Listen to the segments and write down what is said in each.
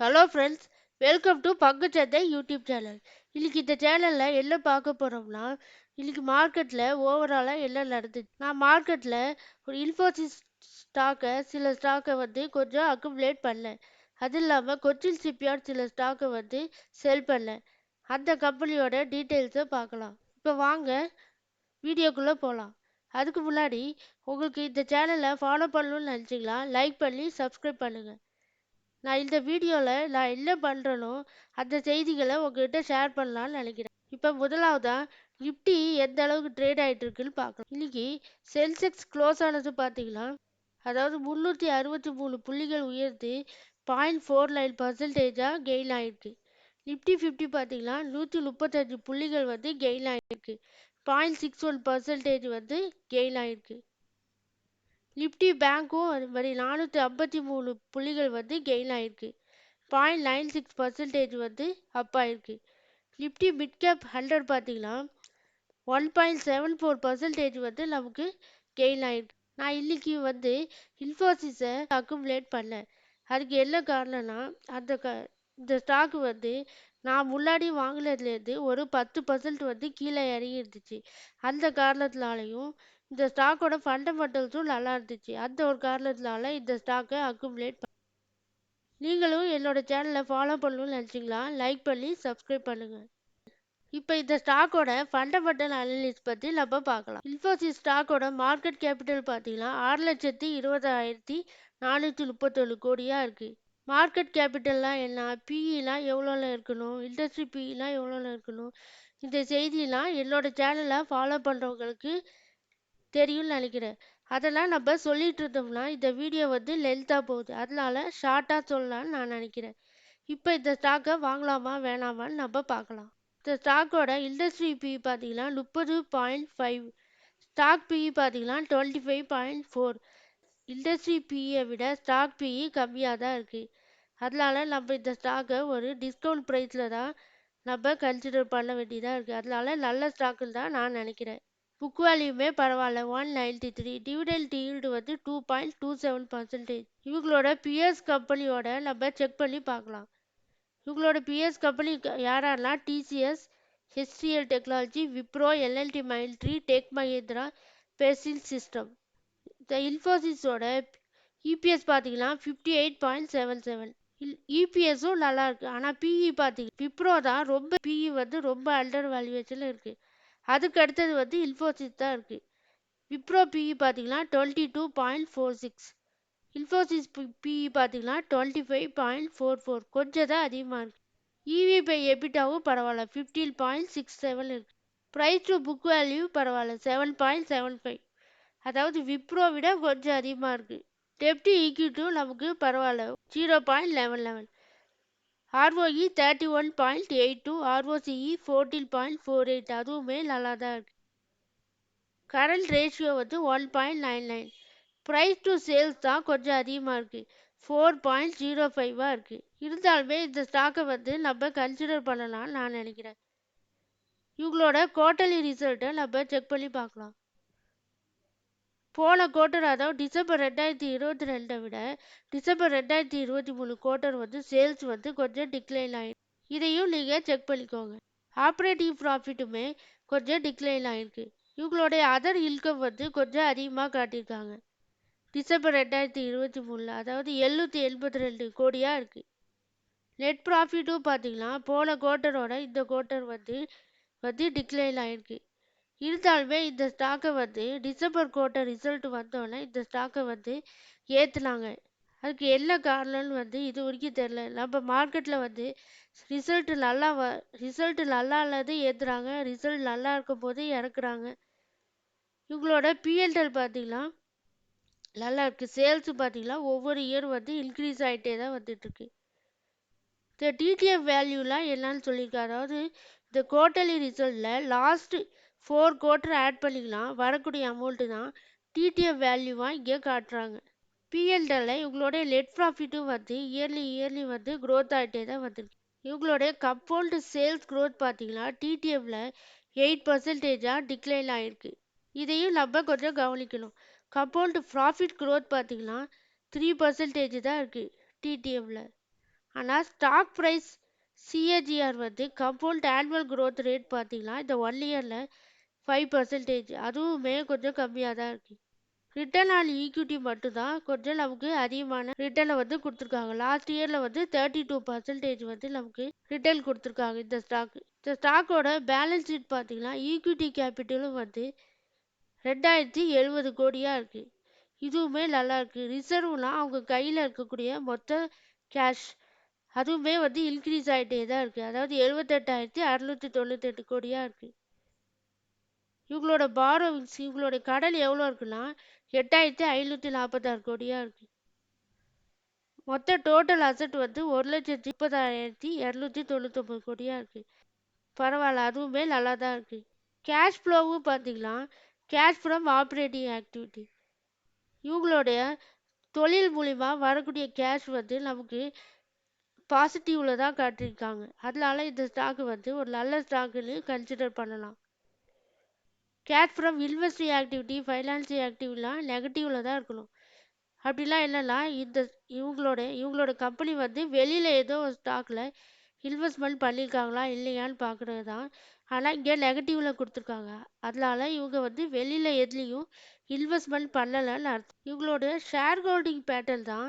Hello friends welcome to பங்குச்சந்தை YouTube channel இன்னைக்கு இந்த சேனலில் என்ன பார்க்க போகிறோம்னா இன்னைக்கு மார்க்கெட்டில் ஓவராலாக என்ன நடந்துச்சு நான் மார்க்கெட்டில் ஒரு இன்ஃபோசிஸ் ஸ்டாக்கை சில ஸ்டாக்கை வந்து கொஞ்சம் அக்குமுலேட் பண்ணேன். அது இல்லாமல் கொச்சின் ஷிப்யார்ட் சில ஸ்டாக்கை வந்து செல் பண்ணேன். அந்த கம்பெனியோட டீட்டெயில்ஸை பார்க்கலாம். இப்போ வாங்க வீடியோக்குள்ளே போகலாம் அதுக்கு முன்னாடி உங்களுக்கு இந்த சேனலை ஃபாலோ பண்ணணும்னு நினச்சிங்களா லைக் பண்ணி சப்ஸ்கிரைப் பண்ணுங்கள் நான் இந்த வீடியோவில் நான் என்ன பண்ணுறேனோ அந்த செய்திகளை உங்ககிட்ட ஷேர் பண்ணலான்னு நினைக்கிறேன். இப்போ முதலாவதாக நிஃப்டி எந்த அளவுக்கு ட்ரேட் ஆகிட்டு இருக்குன்னு பார்க்கலாம். இன்னைக்கு சென்செக்ஸ் க்ளோஸ் ஆனது பார்த்தீங்கன்னா அதாவது முந்நூற்றி அறுபத்தி மூணு புள்ளிகள் உயர்ந்து பாயிண்ட் ஃபோர் நைன் பர்சன்டேஜாக கெயின் ஆகிருக்கு நிஃப்டி ஃபிஃப்டி பார்த்தீங்கன்னா நூற்றி முப்பத்தஞ்சு புள்ளிகள் வந்து கெயின் ஆகிருக்கு பாயிண்ட் சிக்ஸ் ஒன் பர்சன்டேஜ் வந்து கெயின் ஆகிருக்கு நிஃப்டி பேங்க்கும் அது மாதிரி நானூற்றி ஐம்பத்தி மூணு புள்ளிகள் வந்து கெயின் ஆகிருக்கு பாயிண்ட் நைன் சிக்ஸ் பர்சன்டேஜ் வந்து அப் ஆகிருக்கு நிஃப்டி மிட் கேப் ஹண்ட்ரட் பார்த்தீங்கன்னா one point seven four percentage வந்து நமக்கு கெயின் ஆகிருக்கு நான் இன்றைக்கி வந்து இன்ஃபோசிஸை அக்குமுலேட் பண்ணேன். அதுக்கு என்ன காரணம்னா அந்த க இந்த ஸ்டாக் வந்து நான் முன்னாடி வாங்கினதுலேருந்து ஒரு பத்து பர்சன்ட் வந்து கீழே இறங்கி இருந்துச்சு அந்த காரணத்தினாலையும் இந்த ஸ்டாக்கோட ஃபண்டமெண்டல்ஸும் நல்லா இருந்துச்சு. அந்த ஒரு காரணத்தினால இந்த ஸ்டாக்கை அக்குமுலேட் பண்ண நீங்களும் என்னோட சேனலை ஃபாலோ பண்ணணும்னு நினச்சிங்களா? லைக் பண்ணி சப்ஸ்கிரைப் பண்ணுங்கள் இப்போ இந்த ஸ்டாக்கோட ஃபண்டமெண்டல் அனலிஸ் பற்றி நம்ம பார்க்கலாம். இன்ஃபோசிஸ் ஸ்டாக்கோட மார்க்கெட் கேபிட்டல் பார்த்தீங்கன்னா ஆறு லட்சத்தி இருபதாயிரத்தி நானூற்றி முப்பத்தொன்று கோடியாக இருக்குது மார்க்கெட் கேபிட்டல்லாம் என்ன? பிஇலாம் எவ்வளோல இருக்கணும்? இண்டஸ்ட்ரி பிஇலாம் எவ்வளோல இருக்கணும்? இந்த செய்தியெல்லாம் என்னோட சேனலை ஃபாலோ பண்ணுறவங்களுக்கு தெரியும்னு நினைக்கிறேன். அதெல்லாம் நம்ம சொல்லிட்டு இருந்தோம்னா இந்த வீடியோ வந்து லென்த்தாக போகுது. அதனால ஷார்ட்டாக சொல்லலாம்னு நான் நினைக்கிறேன். இப்போ இந்த ஸ்டாக்கை வாங்கலாமா வேணாமான்னு நம்ம பார்க்கலாம். இந்த ஸ்டாக்கோட இண்டஸ்ட்ரி பிஇ பார்த்தீங்கன்னா முப்பது பாயிண்ட் ஃபைவ் ஸ்டாக் பிஇ பார்த்தீங்கன்னா twenty five point four industry பிஇயை விட ஸ்டாக் பிஇ கம்மியாக தான் இருக்குது அதனால நம்ம இந்த ஸ்டாக்கை ஒரு டிஸ்கவுண்ட் ப்ரைஸில் தான் நம்ம கன்சிடர் பண்ண வேண்டியதாக இருக்குது அதனால நல்ல ஸ்டாக்குன்னு தான் நான் நினைக்கிறேன். புக் வேல்யூமே பரவாயில்ல. One ninety three dividend yield வந்து two point two seven percentage இவங்களோட பிஎஸ் கம்பெனியோட நம்ம செக் பண்ணி பார்க்கலாம். இவங்களோட பிஎஸ் கம்பெனி யாரெல்லாம் TCS HCL technology Wipro LLT Mindtree tech Mahindra பெர்சில் system இந்த இன்ஃபோசிஸோட இபிஎஸ் பார்த்தீங்கன்னா fifty eight point seven seven இபிஎஸும் நல்லா இருக்கு. ஆனால் பிஇ பார்த்தீங்க விப்ரோ தான் ரொம்ப பிஇ வந்து ரொம்ப அண்டர் வேல்யூவேஷனில் இருக்குது அதுக்கு அடுத்தது வந்து இன்ஃபோசிஸ் தான் இருக்குது விப்ரோ பிஇ பார்த்தீங்கன்னா twenty two point four six Infosys PE பார்த்தீங்கன்னா twenty five point four four கொஞ்சம் தான் அதிகமாக இருக்குது இவி பை எபிட்டாவும் பரவாயில்ல ஃபிஃப்டீன் பாயிண்ட் சிக்ஸ் செவன் இருக்குது ப்ரைஸ் டு புக் வேல்யூ பரவாயில்ல செவன் பாயிண்ட் செவன் ஃபைவ் அதாவது விப்ரோ விட கொஞ்சம் அதிகமாக இருக்குது டெப்டி ஈக்விட்டியும் நமக்கு பரவாயில்ல. Zero point eleven eleven ROE thirty one point eight two ROCE fourteen point four eight அதுவுமே நல்லா தான் இருக்குது கரண்ட் ரேஷியோ வந்து one point nine nine price to sales தான் கொஞ்சம் அதிகமாக இருக்குது ஃபோர் பாயிண்ட் ஜீரோ ஃபைவாக இருக்குது இருந்தாலுமே இந்த ஸ்டாக்கை வந்து நம்ம கன்சிடர் பண்ணலாம்னு நான் நினைக்கிறேன். இவங்களோட குவார்ட்டர்லி ரிசல்ட்டை நம்ம செக் பண்ணி பார்க்கலாம். போன குவார்ட்டர் அதாவது டிசம்பர் ரெண்டாயிரத்தி இருபத்தி ரெண்டை விட டிசம்பர் ரெண்டாயிரத்தி இருபத்தி மூணு குவார்ட்டர் வந்து சேல்ஸ் வந்து கொஞ்சம் டிக்ளைன் ஆகிருக்கு இதையும் நீங்கள் செக் பண்ணிக்கோங்க. ஆப்ரேட்டிவ் ப்ராஃபிட்டுமே கொஞ்சம் டிக்ளைன் ஆகிருக்கு இவங்களுடைய அதர் இன்கம் வந்து கொஞ்சம் அதிகமாக காட்டியிருக்காங்க. டிசம்பர் ரெண்டாயிரத்தி இருபத்தி மூணில் அதாவது எழுநூற்றி எண்பத்தி ரெண்டு கோடியாக இருக்குது நெட் ப்ராஃபிட்டும் பார்த்தீங்கன்னா போன குவார்ட்டரோட இந்த குவார்ட்டர் வந்து வந்து டிக்ளைன் ஆகிருக்கு இருந்தாலுமே இந்த ஸ்டாக்கை வந்து டிசம்பர் குவார்ட்டர் ரிசல்ட் வந்தோடனே இந்த ஸ்டாக்கை வந்து ஏற்றுனாங்க அதுக்கு என்ன காரணம்னு வந்து இது வரைக்கும் தெரில நம்ம மார்க்கெட்டில் வந்து ரிசல்ட் நல்லா வ ரிசல்ட் நல்லா இல்லாத ஏற்றுறாங்க ரிசல்ட் நல்லா இருக்கும் போது இறக்குறாங்க. இவங்களோட பிஎல்டல் பார்த்தீங்கன்னா நல்லா இருக்குது சேல்ஸு பார்த்தீங்கன்னா ஒவ்வொரு இயர் வந்து இன்க்ரீஸ் ஆகிட்டே தான் வந்துட்டுருக்கு இந்த டிடிஎஃப் வேல்யூலாம் என்னன்னு சொல்லியிருக்காரு. அதாவது இந்த குவார்ட்டர்லி ரிசல்ட்டில் லாஸ்ட்டு ஃபோர் குவார்ட்டர் ஆட் பண்ணிக்கலாம். வரக்கூடிய அமௌண்ட்டு தான் டிடிஎஃப் வேல்யூவாக இங்கே காட்டுறாங்க. பிஎல்டலில் இவங்களுடைய நெட் ப்ராஃபிட்டும் வந்து இயர்லி இயர்லி வந்து க்ரோத் ஆகிட்டே தான் வந்திருக்கு. இவங்களுடைய கம்பவுண்டு சேல்ஸ் க்ரோத் பார்த்தீங்கன்னா டிடிஎஃப்ல எயிட் பர்சன்டேஜாக டிக்ளைன் ஆகிருக்கு இதையும் நம்ம கொஞ்சம் கவனிக்கணும். கம்பவுண்டு ப்ராஃபிட் க்ரோத் பார்த்தீங்கன்னா த்ரீ பர்சன்டேஜ் தான் இருக்குது டிடிஎஃப்ல ஆனால் ஸ்டாக் ப்ரைஸ் சிஏஜிஆர் வந்து கம்பவுண்ட் ஆனுவல் க்ரோத் ரேட் பார்த்தீங்கன்னா இந்த ஒன் இயரில் ஃபைவ் பர்சன்டேஜ் அதுவுமே கொஞ்சம் கம்மியாக தான் இருக்குது ரிட்டர்ன் ஆன் ஈக்விட்டி மட்டும்தான் கொஞ்சம் நமக்கு அதிகமான ரிட்டர்னை வந்து கொடுத்துருக்காங்க. லாஸ்ட் இயரில் வந்து தேர்ட்டி டூ பர்சன்டேஜ் வந்து நமக்கு ரிட்டர்ன் கொடுத்துருக்காங்க இந்த ஸ்டாக் இந்த ஸ்டாக்கோட பேலன்ஸ் ஷீட் பார்த்தீங்கன்னா ஈக்விட்டி கேபிட்டலும் வந்து ரெண்டாயிரத்தி எழுபது கோடியாக இருக்குது இதுவுமே நல்லா இருக்குது ரிசர்வ்லாம் அவங்க கையில் இருக்கக்கூடிய மொத்த கேஷ் அதுவுமே வந்து இன்க்ரீஸ் ஆகிட்டே தான் இருக்குது அதாவது எழுபத்தெட்டாயிரத்தி அறநூற்றி தொண்ணூத்தெட்டு கோடியாக இருக்குது இவங்களோட பாரோவிங்ஸ் இவங்களோட கடன் எவ்வளோ இருக்குன்னா எட்டாயிரத்தி ஐநூற்றி நாற்பத்தாறு கோடியாக இருக்குது மொத்த டோட்டல் அசட் வந்து ஒரு லட்சத்தி முப்பதாயிரத்தி இரநூத்தி தொண்ணூத்தொம்பது கோடியாக இருக்குது பரவாயில்ல அதுவுமே நல்லா தான் இருக்குது கேஷ் ஃப்ளோவும் பார்த்தீங்கன்னா கேஷ் ஃப்ரம் ஆப்ரேட்டிங் ஆக்டிவிட்டி இவங்களுடைய தொழில் மூலிமா வரக்கூடிய கேஷ் வந்து நமக்கு பாசிட்டிவில் தான் காட்டியிருக்காங்க. அதனால இந்த ஸ்டாக் வந்து ஒரு நல்ல ஸ்டாக்குன்னு கன்சிடர் பண்ணலாம். Cash from investing activity financial ஆக்டிவிட்டிலாம் நெகட்டிவில் தான் இருக்கணும். அப்படிலாம் என்னென்னா இந்த இவங்களோட இவங்களோட கம்பெனி வந்து வெளியில் ஏதோ ஒரு ஸ்டாக்கில் இன்வெஸ்ட்மெண்ட் பண்ணியிருக்காங்களா இல்லையான்னு பார்க்குறது தான். ஆனால் இங்கே நெகட்டிவில் கொடுத்துருக்காங்க. அதனால இவங்க வந்து வெளியில் எதுலேயும் இன்வெஸ்ட்மெண்ட் பண்ணலைன்னு அர்த்தம். இவங்களோட ஷேர் ஹோல்டிங் பேட்டர்ன் தான்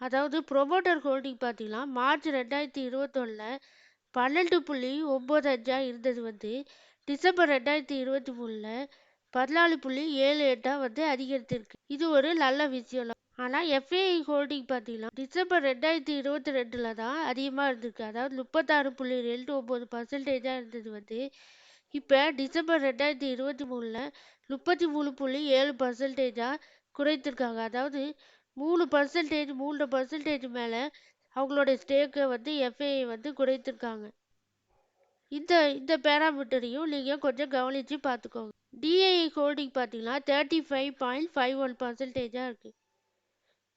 அதாவது ப்ரொமோட்டர் ஹோல்டிங் பார்த்தீங்கன்னா மார்ச் ரெண்டாயிரத்தி இருபத்தொன்னில் பன்னெண்டு புள்ளி ஒம்பது அஞ்சாக இருந்தது வந்து டிசம்பர் ரெண்டாயிரத்தி இருபத்தி மூணில் பதினாலு புள்ளி ஏழு எட்டாக வந்து அதிகரித்திருக்கு. இது ஒரு நல்ல விஷயம். தான் ஆனால் எஃப்ஏஐ ஹோல்டிங் பார்த்தீங்கன்னா டிசம்பர் ரெண்டாயிரத்தி இருபத்தி ரெண்டில் தான் அதிகமாக இருந்திருக்கு. அதாவது முப்பத்தாறு புள்ளி ரெண்டு ஒம்பது பர்சன்டேஜாக இருந்தது வந்து இப்போ டிசம்பர் ரெண்டாயிரத்தி இருபத்தி மூணில் முப்பத்தி மூணு புள்ளி ஏழு பர்சன்டேஜாக குறைத்திருக்காங்க. அதாவது மூணு பர்சன்டேஜ் மூன்று பர்சன்டேஜ் மேலே அவங்களோட ஸ்டேக்கை வந்து எஃப்ஐஐ வந்து குறைத்திருக்காங்க. இந்த இந்த பேராமீட்டரையும் நீங்கள் கொஞ்சம் கவனித்து பார்த்துக்கோங்க டிஐ ஹோல்டிங் பார்த்தீங்கன்னா thirty five point five one பர்சன்டேஜாக இருக்குது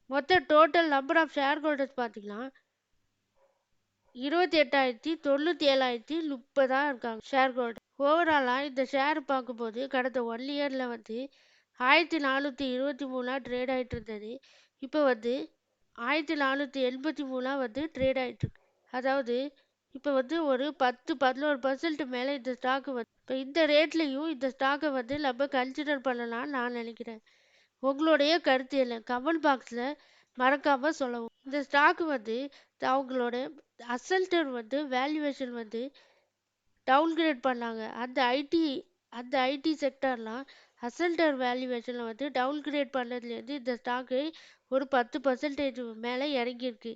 மொத்த total number of share holders பார்த்தீங்கன்னா இருபத்தி எட்டாயிரத்தி தொண்ணூற்றி ஏழாயிரத்தி முப்பதாக இருக்காங்க ஷேர் ஹோல்டர் ஓவராலாக இந்த ஷேர் பார்க்கும்போது கடந்த ஒன் இயரில் வந்து ஆயிரத்தி நானூற்றி இருபத்தி மூணாக ட்ரேட் ஆகிட்டு இருந்தது. இப்போ வந்து ஆயிரத்தி நானூற்றி எண்பத்தி மூணாக வந்து ட்ரேட் ஆகிட்டுருக்கு அதாவது இப்போ வந்து ஒரு பத்து பதினோரு பர்சன்ட் மேலே இந்த ஸ்டாக்கு வந்து இப்போ இந்த ரேட்லேயும் இந்த ஸ்டாக்கை வந்து நம்ம கன்சிடர் பண்ணலாம்னு நான் நினைக்கிறேன். உங்களுடைய கருத்து என்ன? கமெண்ட் பாக்ஸில் மறக்காமல் சொல்லவும். இந்த ஸ்டாக்கு வந்து அவங்களோட அசல்டர் வந்து வேல்யூவேஷன் வந்து டவுன்கிரேட் பண்ணாங்க. அந்த ஐடி அந்த ஐடி செக்டர்லாம் அசல்டர் வேல்யூவேஷனில் வந்து டவுன்கிரேட் பண்ணதுலேருந்து இந்த ஸ்டாக்கு ஒரு பத்து பர்சன்டேஜ் மேலே இறங்கியிருக்கு.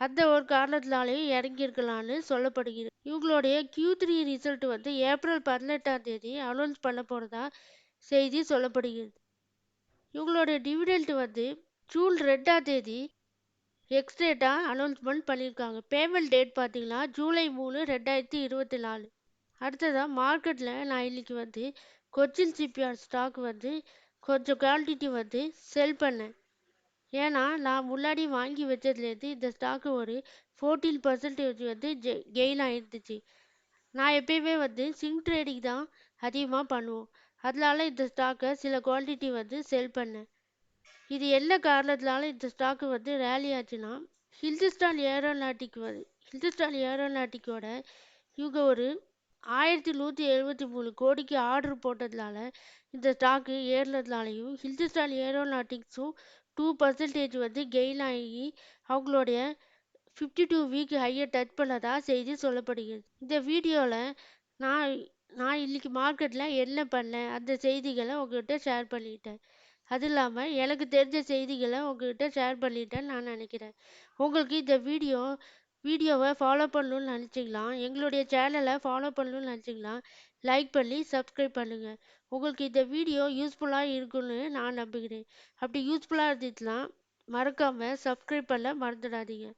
அந்த ஒரு காரணத்தினாலேயும் இறங்கியிருக்கலான்னு சொல்லப்படுகிறது. இவங்களுடைய கியூ த்ரீ ரிசல்ட் வந்து ஏப்ரல் பதினெட்டாம் தேதி அனௌன்ஸ் பண்ண போகிறதா செய்தி சொல்லப்படுகிறது. இவங்களுடைய டிவிடெண்ட் வந்து ஜூன் ரெண்டாம் தேதி எக்ஸ்டேட்டாக அனௌன்ஸ்மெண்ட் பண்ணியிருக்காங்க பேமெண்ட் டேட் பார்த்தீங்கன்னா ஜூலை மூணு ரெண்டாயிரத்தி இருபத்தி நாலு. அடுத்ததாக மார்க்கெட்டில் நான் இன்றைக்கி வந்து கொச்சின் சிப்பியார் ஸ்டாக் வந்து கொஞ்சம் குவான்டிட்டி வந்து செல் பண்ணேன். ஏன்னா நான் முன்னாடி வாங்கி வச்சதுலேருந்து இந்த ஸ்டாக்கு ஒரு ஃபோர்டீன் பர்சன்டேஜ் வந்து ஜெ கெயின் ஆகிருந்துச்சு நான் எப்பயுமே வந்து சிங் ட்ரேடிங் தான் அதிகமாக பண்ணுவோம். அதனால இந்த ஸ்டாக்கை சில குவான்டிட்டி வந்து செல் பண்ணேன். இது என்ன காரணத்தினால இந்த ஸ்டாக்கு வந்து ரேலி ஆச்சுன்னா ஹிந்துஸ்தான் ஏரோநாட்டிக் வந்து ஹிந்துஸ்தான் ஏரோநாட்டிக்கோட இவங்க ஒரு ஆயிரத்தி நூற்றி எழுபத்தி மூணு கோடிக்கு ஆர்டர் போட்டதுனால இந்த ஸ்டாக்கு ஏறினதுனாலையும் ஹிந்துஸ்தான் ஏரோநாட்டிக்ஸும் டூ பர்சன்டேஜ் வந்து கெயின் ஆகி அவங்களுடைய ஃபிஃப்டி டூ வீக் ஹையை டச் பண்ணதா செய்தி சொல்லப்படுகிறது. இந்த வீடியோவில் நான் நான் இன்றைக்கி மார்க்கெட்டில் என்ன பண்ணேன்? அந்த செய்திகளை உங்கள்கிட்ட ஷேர் பண்ணிட்டேன். அது இல்லாமல் எனக்கு தெரிஞ்ச செய்திகளை உங்கள்கிட்ட ஷேர் பண்ணிட்டேன்னு நான் நினைக்கிறேன். உங்களுக்கு இந்த வீடியோ வீடியோவை ஃபாலோ பண்ணணுன்னு நினச்சிங்களா எங்களுடைய சேனலை ஃபாலோ பண்ணணுன்னு நினச்சிங்களா லைக் பண்ணி சப்ஸ்கிரைப் பண்ணுங்கள் உங்களுக்கு இந்த வீடியோ யூஸ்ஃபுல்லாக இருக்குன்னு நான் நம்புகிறேன். அப்படி யூஸ்ஃபுல்லாக இருந்துச்சுன்னா மறக்காமல் சப்ஸ்கிரைப் பண்ண மறந்துடாதீங்க.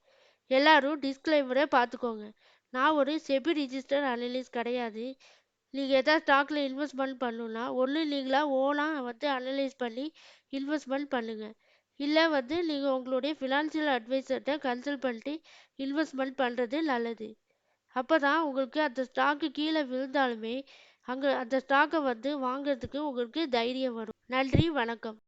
எல்லாரும் டிஸ்க்ளைமரை பார்த்துக்கோங்க நான் ஒரு செபி ரிஜிஸ்டர் அனலிஸ்ட் கிடையாது. நீங்கள் எதாவது ஸ்டாக்கில் இன்வெஸ்ட்மெண்ட் பண்ணணுன்னா ஒன்று நீங்களாக ஓனாக வந்து அனலைஸ் பண்ணி இன்வெஸ்ட்மெண்ட் பண்ணுங்கள் இல்லை வந்து நீங்கள் உங்களுடைய ஃபினான்ஷியல் அட்வைசர்கிட்ட கன்சல்ட் பண்ணிட்டு இன்வெஸ்ட்மெண்ட் பண்ணுறது நல்லது. அப்போ தான் உங்களுக்கு அந்த ஸ்டாக்கு கீழே விழுந்தாலுமே அங்கே அந்த ஸ்டாக்கை வந்து வாங்குறதுக்கு உங்களுக்கு தைரியம் வரும். நன்றி வணக்கம்.